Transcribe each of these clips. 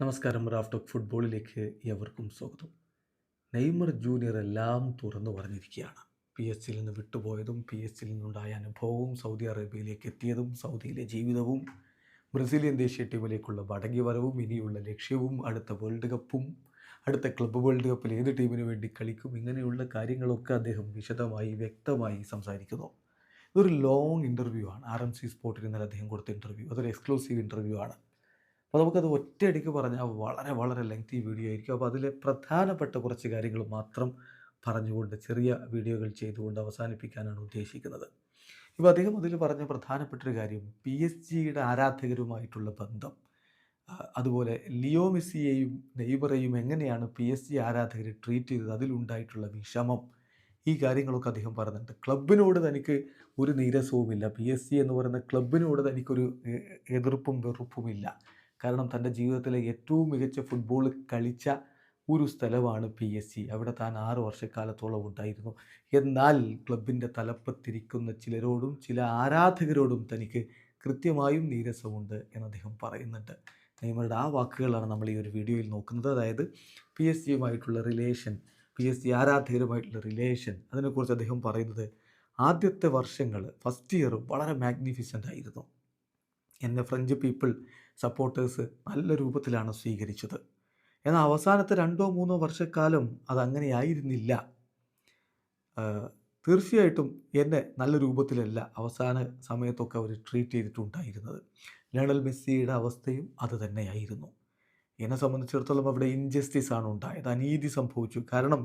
നമസ്കാരം റാഫ്റ്റോക്ക് ഫുട്ബോളിലേക്ക് എവർക്കും സ്വാഗതം. നെയ്മർ ജൂനിയർ എല്ലാം തുറന്നു പറഞ്ഞിരിക്കുകയാണ്. പി എസ് സിയിൽ നിന്ന് വിട്ടുപോയതും പി എസ് സിയിൽ നിന്നുണ്ടായ അനുഭവവും സൗദി അറേബ്യയിലേക്ക് എത്തിയതും സൗദിയിലെ ജീവിതവും ബ്രസീലിയൻ ദേശീയ ടീമിലേക്കുള്ള മടങ്ങി വരവും ഇനിയുള്ള ലക്ഷ്യവും അടുത്ത വേൾഡ് കപ്പും അടുത്ത ക്ലബ്ബ് വേൾഡ് കപ്പിൽ ഏത് ടീമിന് വേണ്ടി കളിക്കും ഇങ്ങനെയുള്ള കാര്യങ്ങളൊക്കെ അദ്ദേഹം വിശദമായി വ്യക്തമായി സംസാരിക്കുന്നു. ഇതൊരു ലോങ് ഇന്റർവ്യൂ ആണ്. ആർ എം സി സ്പോർട്ടിൽ ഇന്നലെ അദ്ദേഹം കൊടുത്ത ഇന്റർവ്യൂ അതൊരു എക്സ്ക്ലൂസീവ് ഇന്റർവ്യൂ ആണ്. അപ്പോൾ നമുക്കത് ഒറ്റയടിക്ക് പറഞ്ഞാൽ വളരെ വളരെ ലെങ്തി വീഡിയോ ആയിരിക്കും. അപ്പോൾ അതിലെ പ്രധാനപ്പെട്ട കുറച്ച് കാര്യങ്ങൾ മാത്രം പറഞ്ഞുകൊണ്ട് ചെറിയ വീഡിയോകൾ ചെയ്തുകൊണ്ട് അവസാനിപ്പിക്കാനാണ് ഉദ്ദേശിക്കുന്നത്. ഇപ്പോൾ അദ്ദേഹം അതിൽ പറഞ്ഞ പ്രധാനപ്പെട്ട ഒരു കാര്യം പി എസ് ജിയുടെ ആരാധകരുമായിട്ടുള്ള ബന്ധം അതുപോലെ ലിയോ മെസ്സിയെയും എങ്ങനെയാണ് പി എസ് ജി ആരാധകർ ട്രീറ്റ് ചെയ്തത് അതിലുണ്ടായിട്ടുള്ള വിഷമം ഈ കാര്യങ്ങളൊക്കെ അദ്ദേഹം പറയുന്നുണ്ട് ക്ലബിനോട് തനിക്ക് ഒരു നീരസവുമില്ല. പി എസ് സി എന്ന് പറയുന്ന ക്ലബിനോട് തനിക്കൊരു എതിർപ്പും വെറുപ്പുമില്ല. കാരണം തന്റെ ജീവിതത്തിലെ ഏറ്റവും മികച്ച ഫുട്ബോൾ കളിച്ച ഒരു സ്ഥലമാണ് പി എസ് സി അവിടെ താൻ ആറ് വർഷക്കാലത്തോളം ഉണ്ടായിരുന്നു. എന്നാൽ ക്ലബിന്റെ തലപ്പത്തിരിക്കുന്ന ചിലരോടും ചില ആരാധകരോടും തനിക്ക് കൃത്യമായും നീരസമുണ്ട് എന്ന് അദ്ദേഹം പറയുന്നുണ്ട്. നെയ്മറുടെ ആ വാക്കുകളാണ് നമ്മൾ ഈ ഒരു വീഡിയോയിൽ നോക്കുന്നത്. അതായത് പി എസ് സിയുമായിട്ടുള്ള റിലേഷൻ പി എസ് സി ആരാധകരുമായിട്ടുള്ള റിലേഷൻ അതിനെക്കുറിച്ച് അദ്ദേഹം പറയുന്നത് ആദ്യത്തെ വർഷങ്ങൾ ഫസ്റ്റ് ഇയർ വളരെ മാഗ്നിഫിസന്റ് ആയിരുന്നു. എന്നെ ഫ്രഞ്ച് പീപ്പിൾ സപ്പോർട്ടേഴ്സ് നല്ല രൂപത്തിലാണ് സ്വീകരിച്ചത്. എന്നാൽ അവസാനത്തെ രണ്ടോ മൂന്നോ വർഷക്കാലം അതങ്ങനെയായിരുന്നില്ല. തീർച്ചയായിട്ടും എന്നെ നല്ല രൂപത്തിലല്ല അവസാന സമയത്തൊക്കെ അവർ ട്രീറ്റ് ചെയ്തിട്ടുണ്ടായിരുന്നത്. ലയണൽ മെസ്സിയുടെ അവസ്ഥയും അത് തന്നെയായിരുന്നു. എന്നെ സംബന്ധിച്ചിടത്തോളം അവിടെ ഇൻജസ്റ്റിസ് ആണ് ഉണ്ടായത്. അനീതി സംഭവിച്ചു. കാരണം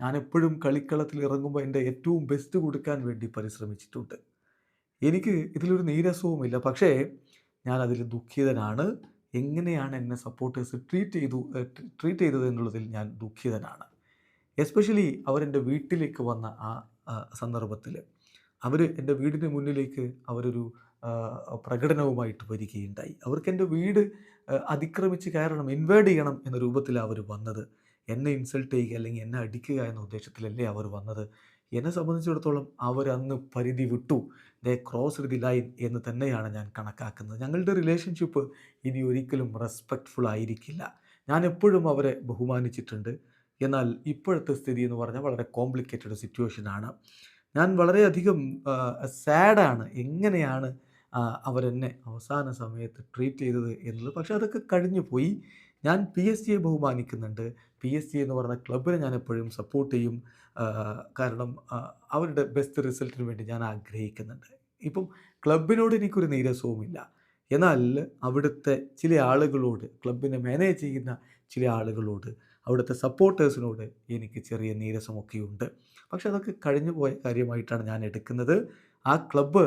ഞാൻ എപ്പോഴും കളിക്കളത്തിൽ ഇറങ്ങുമ്പോൾ എന്റെ ഏറ്റവും ബെസ്റ്റ് കൊടുക്കാൻ വേണ്ടി പരിശ്രമിച്ചിട്ടുണ്ട്. എനിക്ക് ഇതിലൊരു നീരസവുമില്ല. പക്ഷേ ഞാൻ അതിൽ ദുഃഖിതനാണ്. എങ്ങനെയാണ് എന്നെ സപ്പോർട്ടേഴ്സ് ട്രീറ്റ് ചെയ്തു ട്രീറ്റ് ചെയ്തത് എന്നുള്ളതിൽ ഞാൻ ദുഃഖിതനാണ്. എസ്പെഷ്യലി അവരെന്റെ വീട്ടിലേക്ക് വന്ന ആ സന്ദർഭത്തിൽ അവർ എന്റെ വീടിന് മുന്നിലേക്ക് അവരൊരു പ്രകടനവുമായിട്ട് വരികയുണ്ടായി. അവർക്ക് എന്റെ വീട് അതിക്രമിച്ച് കയറണം ഇൻവേഡ് ചെയ്യണം എന്ന രൂപത്തിലാണ് അവർ വന്നത്. എന്നെ ഇൻസൾട്ട് ചെയ്യുക അല്ലെങ്കിൽ എന്നെ അടിക്കുക എന്ന ഉദ്ദേശത്തിലല്ലേ അവർ വന്നത്. എന്നെ സംബന്ധിച്ചിടത്തോളം അവരന്ന് പരിധി വിട്ടു. ദേ ക്രോസ് ദി ലൈൻ എന്ന് തന്നെയാണ് ഞാൻ കണക്കാക്കുന്നത്. ഞങ്ങളുടെ റിലേഷൻഷിപ്പ് ഇനി ഒരിക്കലും റെസ്പെക്റ്റ്ഫുൾ ആയിരിക്കില്ല. ഞാൻ എപ്പോഴും അവരെ ബഹുമാനിച്ചിട്ടുണ്ട്. എന്നാൽ ഇപ്പോഴത്തെ സ്ഥിതി എന്ന് പറഞ്ഞാൽ വളരെ കോംപ്ലിക്കേറ്റഡ് സിറ്റുവേഷനാണ് ഞാൻ വളരെയധികം സാഡാണ് എങ്ങനെയാണ് അവരെന്നെ അവസാന സമയത്ത് ട്രീറ്റ് ചെയ്തത് എന്നുള്ളത്. പക്ഷേ അതൊക്കെ കഴിഞ്ഞു പോയി ഞാൻ പി എസ് സിയെ ബഹുമാനിക്കുന്നുണ്ട്. പി എസ് സി എന്ന് പറയുന്ന ക്ലബിനെ ഞാൻ എപ്പോഴും സപ്പോർട്ട് ചെയ്യും. കാരണം അവരുടെ ബെസ്റ്റ് റിസൾട്ടിന് വേണ്ടി ഞാൻ ആഗ്രഹിക്കുന്നുണ്ട്. ഇപ്പം ക്ലബിനോട് എനിക്കൊരു നീരസവുമില്ല. എന്നാൽ അവിടുത്തെ ചില ആളുകളോട് ക്ലബിനെ മാനേജ് ചെയ്യുന്ന ചില ആളുകളോട് അവിടുത്തെ സപ്പോർട്ടേഴ്സിനോട് എനിക്ക് ചെറിയ നീരസമൊക്കെയുണ്ട്. പക്ഷെ അതൊക്കെ കഴിഞ്ഞു പോയ കാര്യമായിട്ടാണ് ഞാൻ എടുക്കുന്നത്. ആ ക്ലബ്ബ്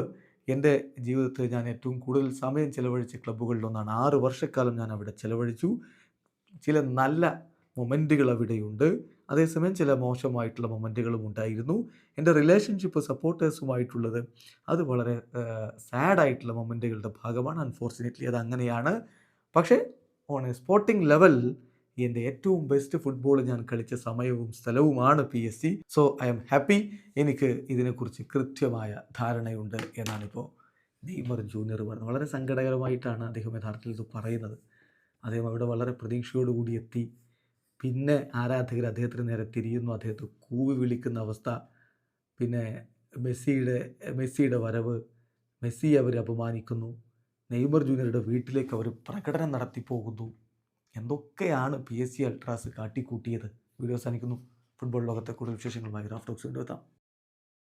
എന്റെ ജീവിതത്തിൽ ഞാൻ ഏറ്റവും കൂടുതൽ സമയം ചിലവഴിച്ച ക്ലബ്ബുകളിലൊന്നാണ്. ആറ് വർഷക്കാലം ഞാൻ അവിടെ ചിലവഴിച്ചു. ചില നല്ല മൊമെന്റുകൾ അവിടെയുണ്ട്. അതേസമയം ചില മോശമായിട്ടുള്ള മൊമെന്റുകളും ഉണ്ടായിരുന്നു. എന്റെ റിലേഷൻഷിപ്പ് സപ്പോർട്ടേഴ്സുമായിട്ടുള്ളത് അത് വളരെ സാഡായിട്ടുള്ള മൊമെന്റുകളുടെ ഭാഗമാണ്. അൺഫോർച്ചുനേറ്റ്ലി അത് അങ്ങനെയാണ്. പക്ഷേ ഓൺ എ സ്പോർട്ടിംഗ് ലെവൽ എന്റെ ഏറ്റവും ബെസ്റ്റ് ഫുട്ബോൾ ഞാൻ കളിച്ച സമയവും സ്ഥലവുമാണ് P S C so I'm happy എനിക്ക് ഇതിനെക്കുറിച്ച് കൃത്യമായ ധാരണയുണ്ട് എന്നാണിപ്പോൾ നെയ്മർ ജൂനിയർ പറഞ്ഞത്. വളരെ സങ്കടകരമായിട്ടാണ് അദ്ദേഹം യഥാർത്ഥത്തിൽ ഇത് പറയുന്നത്. അദ്ദേഹം അവിടെ വളരെ പ്രതീക്ഷയോടുകൂടി എത്തി. പിന്നെ ആരാധകർ അദ്ദേഹത്തിന് നേരെ തിരിയുന്നു. അദ്ദേഹത്തെ കൂവി വിളിക്കുന്ന അവസ്ഥ. പിന്നെ മെസ്സിയുടെ മെസ്സിയുടെ വരവ്. മെസ്സി അവർ അപമാനിക്കുന്നു. നെയ്മർ ജൂനിയറുടെ വീട്ടിലേക്ക് അവർ പ്രകടനം നടത്തി പോകുന്നു. എന്തൊക്കെയാണ് പി എസ് സി അൾട്രാസ് കാട്ടിക്കൂട്ടിയത്? വീഡിയോ അവസാനിക്കുന്നു. ഫുട്ബോൾ ലോകത്തെ കൂടുതൽ വിശേഷങ്ങളുമായി റാഫ്റ്റോക്സ് കൊണ്ടുവെത്താം